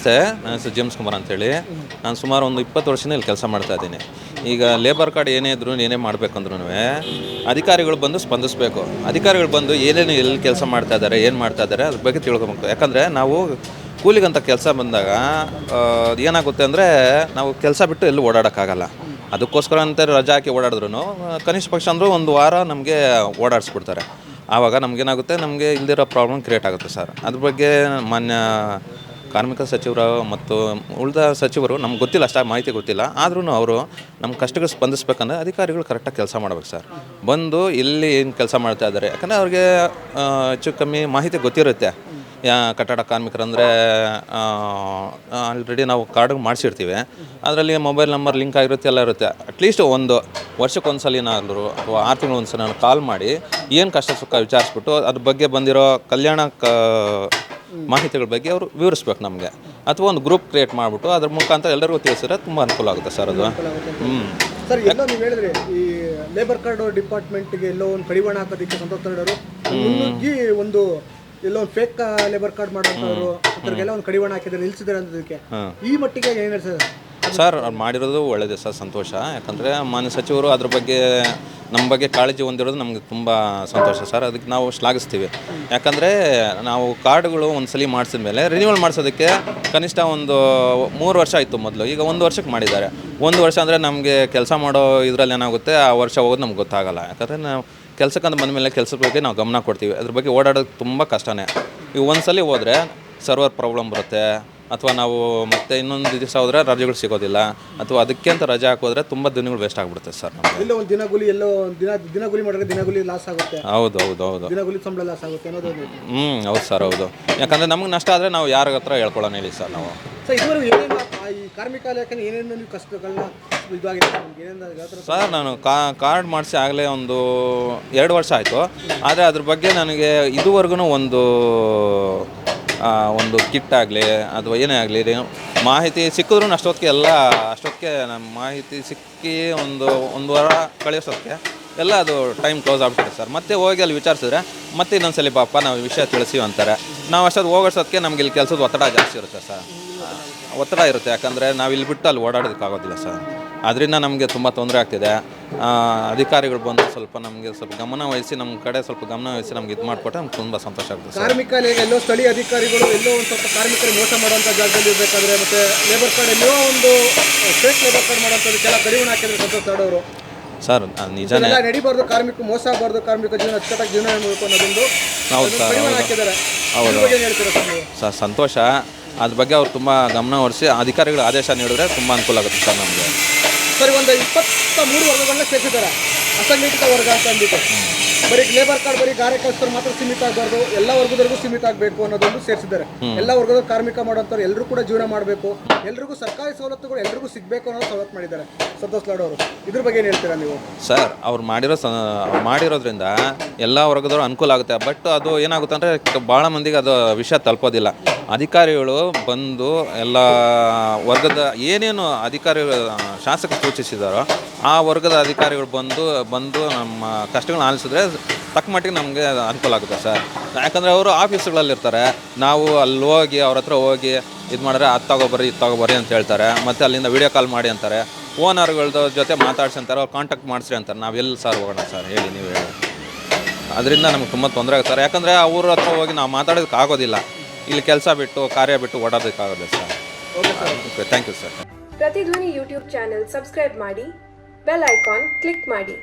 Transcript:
ನಮಸ್ತೆ, ನನ್ನ ಹೆಸರು ಜೇಮ್ಸ್ ಕುಮಾರ್ ಅಂತೇಳಿ. ನಾನು ಸುಮಾರು ಒಂದು ಇಪ್ಪತ್ತು ವರ್ಷದಿಂದ ಇಲ್ಲಿ ಕೆಲಸ ಮಾಡ್ತಾ ಇದ್ದೀನಿ. ಈಗ ಲೇಬರ್ ಕಾರ್ಡ್ ಏನೇ ಇದ್ರು ಏನೇ ಮಾಡಬೇಕಂದ್ರೂ ಅಧಿಕಾರಿಗಳು ಬಂದು ಸ್ಪಂದಿಸಬೇಕು. ಅಧಿಕಾರಿಗಳು ಬಂದು ಏನೇನು ಎಲ್ಲಿ ಕೆಲಸ ಮಾಡ್ತಾ ಇದ್ದಾರೆ, ಏನು ಮಾಡ್ತಾ ಇದ್ದಾರೆ ಅದ್ರ ಬಗ್ಗೆ ತಿಳ್ಕೊಬೇಕು. ಯಾಕಂದರೆ ನಾವು ಕೂಲಿಗಂತ ಕೆಲಸ ಬಂದಾಗ ಏನಾಗುತ್ತೆ ಅಂದರೆ ನಾವು ಕೆಲಸ ಬಿಟ್ಟು ಎಲ್ಲೂ ಓಡಾಡೋಕ್ಕಾಗಲ್ಲ. ಅದಕ್ಕೋಸ್ಕರ ಅಂತ ರಜಾ ಹಾಕಿ ಓಡಾಡಿದ್ರು ಕನಿಷ್ಠ ಪಕ್ಷ ಅಂದರೂ ಒಂದು ವಾರ ನಮಗೆ ಓಡಾಡಿಸ್ಬಿಡ್ತಾರೆ. ಆವಾಗ ನಮಗೇನಾಗುತ್ತೆ, ನಮಗೆ ಇಲ್ದಿರೋ ಪ್ರಾಬ್ಲಮ್ ಕ್ರಿಯೇಟ್ ಆಗುತ್ತೆ ಸರ್. ಅದ್ರ ಬಗ್ಗೆ ಮಾನ್ಯ ಕಾರ್ಮಿಕ ಸಚಿವರು ಮತ್ತು ಉಳಿದ ಸಚಿವರು, ನಮ್ಗೆ ಗೊತ್ತಿಲ್ಲ ಅಷ್ಟಾಗಿ ಮಾಹಿತಿ ಗೊತ್ತಿಲ್ಲ. ಆದ್ರೂ ಅವರು ನಮ್ಮ ಕಷ್ಟಗಳು ಸ್ಪಂದಿಸ್ಬೇಕಂದ್ರೆ ಅಧಿಕಾರಿಗಳು ಕರೆಕ್ಟಾಗಿ ಕೆಲಸ ಮಾಡ್ಬೇಕು ಸರ್. ಬಂದು ಇಲ್ಲಿ ಏನು ಕೆಲಸ ಮಾಡ್ತಾ ಇದ್ದಾರೆ? ಯಾಕಂದರೆ ಅವ್ರಿಗೆ ಹೆಚ್ಚು ಕಮ್ಮಿ ಮಾಹಿತಿ ಗೊತ್ತಿರುತ್ತೆ. ಕಟ್ಟಡ ಕಾರ್ಮಿಕರಂದರೆ ಆಲ್ರೆಡಿ ನಾವು ಕಾರ್ಡ್ ಮಾಡಿಸಿರ್ತೀವಿ. ಅದರಲ್ಲಿ ಮೊಬೈಲ್ ನಂಬರ್ ಲಿಂಕ್ ಆಗಿರುತ್ತೆ, ಎಲ್ಲ ಇರುತ್ತೆ. ಅಟ್ಲೀಸ್ಟ್ ಒಂದು ವರ್ಷಕ್ಕೆ ಒಂದು ಸಲಿನಾದ್ರು ಅಥವಾ ಆರು ತಿಂಗಳು ಒಂದು ಸಲ ಕಾಲ್ ಮಾಡಿ ಏನು ಕಷ್ಟ ಸುಖ ವಿಚಾರಿಸ್ಬಿಟ್ಟು ಅದ್ರ ಬಗ್ಗೆ ಬಂದಿರೋ ಕಲ್ಯಾಣ ಕ ಮಾಹಿತಿಗಳ ಬಗ್ಗೆ ಅವರು ವಿವರಿಸ್ಬೇಕು ನಮಗೆ. ಅಥವಾ ಒಂದು ಗ್ರೂಪ್ ಕ್ರಿಯೇಟ್ ಮಾಡಿಬಿಟ್ಟು ಅದ್ರ ಮುಖಾಂತರ ಎಲ್ಲರಿಗೂ ತಿಳಿಸಿದ್ರೆ ತುಂಬ ಅನುಕೂಲ ಆಗುತ್ತೆ ಸರ್ ಅದು. ಹ್ಞೂ ಸರ್ ಎಲ್ಲೋ ನೀವು ಹೇಳಿದ್ರಿ ಈ ಲೇಬರ್ ಕಾರ್ಡ್ ಡಿಪಾರ್ಟ್ಮೆಂಟ್ಗೆ ಎಲ್ಲೋ ಒಂದು ಕಡಿವಾಣ ಹಾಕೋದಕ್ಕೆ ಸಂತೋಷ್ ತರಡರು ಮುನ್ನುಗ್ಗಿ ಒಂದು ಎಲ್ಲೋ ಒಂದು ಫೇಕ್ ಲೇಬರ್ ಕಾರ್ಡ್ ಮಾಡೋರು ಒಂದು ಕಡಿವಾಣ ಹಾಕಿದ್ರೆ ನಿಲ್ಸಿದ್ದಾರೆ ಅನ್ನೋದಕ್ಕೆ ಈ ಮಟ್ಟಿಗೆ ಏನು ಸರ್ ಸರ್, ಅವ್ರು ಮಾಡಿರೋದು ಒಳ್ಳೆಯದೇ ಸರ್, ಸಂತೋಷ. ಯಾಕಂದರೆ ಮಾನ್ಯ ಸಚಿವರು ಅದ್ರ ಬಗ್ಗೆ ನಮ್ಮ ಬಗ್ಗೆ ಕಾಳಜಿ ಹೊಂದಿರೋದು ನಮಗೆ ತುಂಬ ಸಂತೋಷ ಸರ್. ಅದಕ್ಕೆ ನಾವು ಶ್ಲಾಘಿಸ್ತೀವಿ. ಯಾಕಂದರೆ ನಾವು ಕಾರ್ಡ್ಗಳು ಒಂದು ಸಲ ಮಾಡಿಸಿದ ಮೇಲೆ ರಿನ್ಯೂವಲ್ ಮಾಡಿಸೋದಕ್ಕೆ ಕನಿಷ್ಠ ಒಂದು ಮೂರು ವರ್ಷ ಆಯಿತು ಮೊದಲು. ಈಗ ಒಂದು ವರ್ಷಕ್ಕೆ ಮಾಡಿದ್ದಾರೆ. ಒಂದು ವರ್ಷ ಅಂದರೆ ನಮಗೆ ಕೆಲಸ ಮಾಡೋ ಇದರಲ್ಲಿ ಏನಾಗುತ್ತೆ, ಆ ವರ್ಷ ಹೋಗೋದು ನಮ್ಗೆ ಗೊತ್ತಾಗಲ್ಲ. ಯಾಕಂದರೆ ನಾವು ಕೆಲಸಕ್ಕಂತ ಬಂದ ಮೇಲೆ ಕೆಲಸದ ಬಗ್ಗೆ ನಾವು ಗಮನ ಕೊಡ್ತೀವಿ. ಅದ್ರ ಬಗ್ಗೆ ಓಡಾಡೋದು ತುಂಬ ಕಷ್ಟನೇ. ಈಗ ಒಂದು ಸಲ ಹೋದರೆ ಸರ್ವರ್ ಪ್ರಾಬ್ಲಮ್ ಬರುತ್ತೆ ಅಥವಾ ನಾವು ಮತ್ತೆ ಇನ್ನೊಂದು ದಿವಸ ಹೋದರೆ ರಜೆಗಳು ಸಿಗೋದಿಲ್ಲ. ಅಥವಾ ಅದಕ್ಕೆ ಅಂತ ರಜೆ ಹಾಕೋದ್ರೆ ತುಂಬ ದಿನಗಳು ವೇಸ್ಟ್ ಆಗಿಬಿಡುತ್ತೆ ಸರ್ ನಮಗೆ. ಎಲ್ಲೋ ಒಂದು ದಿನಗೂಲಿ ಎಲ್ಲೋ ದಿನ ದಿನಗೂಲಿ ಮಾಡಿದ್ರೆ ದಿನಗೂಲಿ ಲಾಸ್ ಆಗುತ್ತೆ. ಹೌದು ಹೌದು ಹೌದು. ದಿನಗೂಲಿ ಸಂಬಳ ಲಾಸ್ ಆಗುತ್ತೆ ಅನ್ನೋದು ಒಂದು ಇದೆ. ಹ್ಞೂ ಹೌದು ಸರ್ ಹೌದು. ಯಾಕಂದರೆ ನಮಗೆ ನಷ್ಟ ಆದರೆ ನಾವು ಯಾರ ಹತ್ರ ಹೇಳ್ಕೊಳ್ಳೋಣ ಹೇಳಿ ಸರ್ ನಾವು. ಸರ್ ಇದುವರೆಗೂ ಏನೇನು ಆ ಈ ಕಾರ್ಮಿಕ ಇಲಾಖೆ ಏನೇನು ನೀವು ಕಷ್ಟಗಳನ್ನ ಇದಾಗಿದೆ? ನಿಮ್ಗೆ ಏನೇನು ಯಾವ ಥರ ಸರ್ ನಾನು ಕಾ ಕಾರ್ಡ್ ಮಾಡಿಸಿ ಆಗಲೇ ಒಂದು ಎರಡು ವರ್ಷ ಆಯಿತು. ಆದರೆ ಅದ್ರ ಬಗ್ಗೆ ನನಗೆ ಇದುವರೆಗೂ ಒಂದು ಒಂದು ಕಿಟ್ ಆಗಲಿ ಅಥವಾ ಏನೇ ಆಗಲಿ ಮಾಹಿತಿ ಸಿಕ್ಕಿದ್ರು ಅಷ್ಟೊತ್ತಿಗೆ ಎಲ್ಲ, ಅಷ್ಟೊತ್ತಿಗೆ ನಮ್ಮ ಮಾಹಿತಿ ಸಿಕ್ಕಿ ಒಂದು ಒಂದು ವಾರ ಕಳಿಸೋಕ್ಕೆ ಎಲ್ಲ ಅದು ಟೈಮ್ ಕ್ಲೋಸ್ ಆಗ್ಬಿಟ್ಟಿದೆ ಸರ್. ಮತ್ತೆ ಹೋಗಿ ಅಲ್ಲಿ ವಿಚಾರಿಸಿದ್ರೆ ಮತ್ತೆ ಇನ್ನೊಂದ್ಸಲಿ ಪಾಪ ನಾವು ವಿಷಯ ತಿಳಿಸಿವಿ ಅಂತಾರೆ. ನಾವು ಅಷ್ಟೊತ್ತು ಹೋಗೋಷ್ಟೊತ್ತಿಗೆ ನಮ್ಗೆ ಇಲ್ಲಿ ಕೆಲಸದ ಒತ್ತಡ ಜಾಸ್ತಿ ಇರುತ್ತೆ ಸರ್. ಒತ್ತಡ ಇರುತ್ತೆ. ಯಾಕಂದರೆ ನಾವು ಇಲ್ಲಿ ಬಿಟ್ಟು ಅಲ್ಲಿ ಓಡಾಡೋದಕ್ಕಾಗೋದಿಲ್ಲ ಸರ್. ಅದರಿಂದ ನಮಗೆ ತುಂಬ ತೊಂದರೆ ಆಗ್ತಿದೆ. ಆ, ಅಧಿಕಾರಿಗಳು ಬಂದು ಸ್ವಲ್ಪ ನಮಗೆ ಸ್ವಲ್ಪ ಗಮನ ವಹಿಸಿ ನಮ್ಮ ಕಡೆ ಸ್ವಲ್ಪ ಗಮನ ವಹಿಸಿ ನಮ್ಗೆ ಇದು ಮಾಡಿಕೊಟ್ರೆ ನಮ್ಗೆ ತುಂಬ ಸಂತೋಷ ಆಗುತ್ತೆ ಸರ್. ಕಾರ್ಮಿಕ ಎಲ್ಲೋ ಸ್ಥಳೀಯ ಅಧಿಕಾರಿಗಳು ಎಲ್ಲೋ ಒಂದು ಸ್ವಲ್ಪ ಕಾರ್ಮಿಕರು ಮೋಸ ಮಾಡುವಂಥ ಜಾಗದಲ್ಲಿ ಇರಬೇಕಾದ್ರೆ ಮತ್ತೆ ಲೇಬರ್ ಕಾರ್ಡ್ ಎಲ್ಲೋ ಒಂದು ಫೇಕ್ ಲೇಬರ್ ಕಾರ್ಡ್ ಮಾಡೋಂಥದಕ್ಕೆಲ್ಲ ಕಡಿವಾಣ ಹಾಕಿದ್ರೆ ಸಂತೋಷ ಆಡೋರು ಸರ್ ನಿಜನೇ. ನಡಿಬಾರ್ದು ಕಾರ್ಮಿಕ ಮೋಸ ಆಗಬಾರ್ದು ಕಾರ್ಮಿಕ ಜೀವನ ಅಚ್ಚುಕಟ್ಟಾಗಿ ಜೀವನ ಮಾಡಬೇಕು ಅನ್ನೋದೊಂದು ಹೌದು ಸರ್ ಹೌದು. ಸರ್ ಸಂತೋಷ. ಅದ್ರ ಬಗ್ಗೆ ಅವ್ರು ತುಂಬ ಗಮನ ಹರಿಸಿ ಅಧಿಕಾರಿಗಳು ಆದೇಶ ನೀಡಿದ್ರೆ ತುಂಬ ಅನುಕೂಲ ಆಗುತ್ತೆ ಸರ್ ನಮಗೆ. ಸರಿ ಒಂದು ಇಪ್ಪತ್ತ ಮೂರು ವರ್ಗಗಳನ್ನ ಸೇರಿಸಿದ್ದಾರೆ. ಅಸಂಘಟಿತ ವರ್ಗ ಅಂತ ಅಂದ್ಬಿಟ್ಟು. ಬರೀ ಲೇಬರ್ ಕಾರ್ಡ್ ಬರೀ ಕಾರ್ಯಕರ್ತರು ಮಾತ್ರ ಸೀಮಿತ ಆಗಬಾರ್ದು. ಎಲ್ಲ ವರ್ಗದವರೆಗೂ ಸೀಮಿತ ಆಗಬೇಕು ಅನ್ನೋದೊಂದು ಸೇರಿಸಿದ್ದಾರೆ. ಎಲ್ಲ ವರ್ಗದ ಕಾರ್ಮಿಕ ಮಾಡೋಂಥವ್ರು ಎಲ್ಲರೂ ಕೂಡ ಜೀವನ ಮಾಡಬೇಕು. ಎಲ್ರಿಗೂ ಸರ್ಕಾರಿ ಸವಲತ್ತುಗಳು ಎಲ್ರಿಗೂ ಸಿಗಬೇಕು ಅನ್ನೋದು ಸವಲತ್ತು ಮಾಡಿದ್ದಾರೆ. ಸಂತೋಷ್ ಲಾಡ್ ಅವರು ಇದ್ರ ಬಗ್ಗೆ ಏನು ಹೇಳ್ತೀರಾ ನೀವು? ಸರ್ ಅವ್ರು ಮಾಡಿರೋ ಮಾಡಿರೋದ್ರಿಂದ ಎಲ್ಲ ವರ್ಗದವರು ಅನುಕೂಲ ಆಗುತ್ತೆ. ಬಟ್ ಅದು ಏನಾಗುತ್ತೆ ಅಂದರೆ ಭಾಳ ಮಂದಿಗೆ ಅದು ವಿಷಯ ತಲುಪೋದಿಲ್ಲ. ಅಧಿಕಾರಿಗಳು ಬಂದು ಎಲ್ಲ ವರ್ಗದ ಏನೇನು ಅಧಿಕಾರಿಗಳು ಶಾಸಕರು ಸೂಚಿಸಿದಾರೋ ಆ ವರ್ಗದ ಅಧಿಕಾರಿಗಳು ಬಂದು ಬಂದು ನಮ್ಮ ಕಷ್ಟಗಳನ್ನ ಆಲಿಸಿದ್ರೆ ತಕ್ಕ ಮಟ್ಟಿಗೆ ನಮಗೆ ಅನುಕೂಲ ಆಗುತ್ತೆ ಸರ್. ಯಾಕಂದರೆ ಅವರು ಆಫೀಸ್ಗಳಲ್ಲಿರ್ತಾರೆ ನಾವು ಅಲ್ಲಿ ಹೋಗಿ, ಅವ್ರ ಹತ್ರ ಹೋಗಿ ಇದು ಮಾಡಿದ್ರೆ ಅದು ತಗೋಬರ್ರಿ, ಇದು ತಗೋಬರ್ರಿ ಅಂತ ಹೇಳ್ತಾರೆ. ಮತ್ತು ಅಲ್ಲಿಂದ ವಿಡಿಯೋ ಕಾಲ್ ಮಾಡಿ ಅಂತಾರೆ. ಓನರ್ಗಳದ ಜೊತೆ ಮಾತಾಡ್ಸಿ ಅಂತಾರೆ, ಅವ್ರು ಕಾಂಟ್ಯಾಕ್ಟ್ ಮಾಡಿಸ್ರಿ ಅಂತಾರೆ. ನಾವು ಎಲ್ಲಿ ಸರ್ ಹೋಗೋಣ ಸರ್? ಹೇಳಿ ನೀವು ಹೇಳಿ. ಅದರಿಂದ ನಮ್ಗೆ ತುಂಬ ತೊಂದರೆ ಆಗುತ್ತೆ ಸರ್. ಯಾಕಂದರೆ ಅವ್ರ ಹತ್ರ ಹೋಗಿ ನಾವು ಮಾತಾಡೋದಕ್ಕೆ ಆಗೋದಿಲ್ಲ ಇಲ್ಲಿ ಕೆಲಸ ಬಿಟ್ಟು ಕಾರ್ಯ ಬಿಟ್ಟು ಓಡೋದಕ್ಕಾಗೋದಿಲ್ಲ sir. Okay thank you sir Prathidhvani YouTube channel subscribe ಮಾಡಿ ಬೆಲ್ ಐಕಾನ್ ಕ್ಲಿಕ್ ಮಾಡಿ.